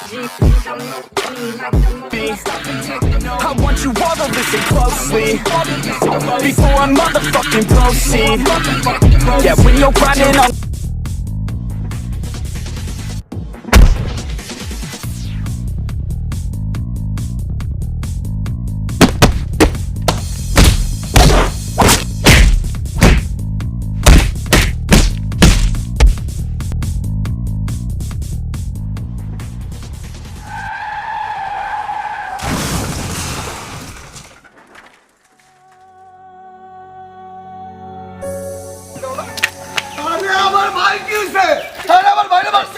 I want you all to listen closely Before I motherfucking proceed Yeah, when you're grinding on আমার ভাই কি হইছে আরে আমার ভাইরে মারছে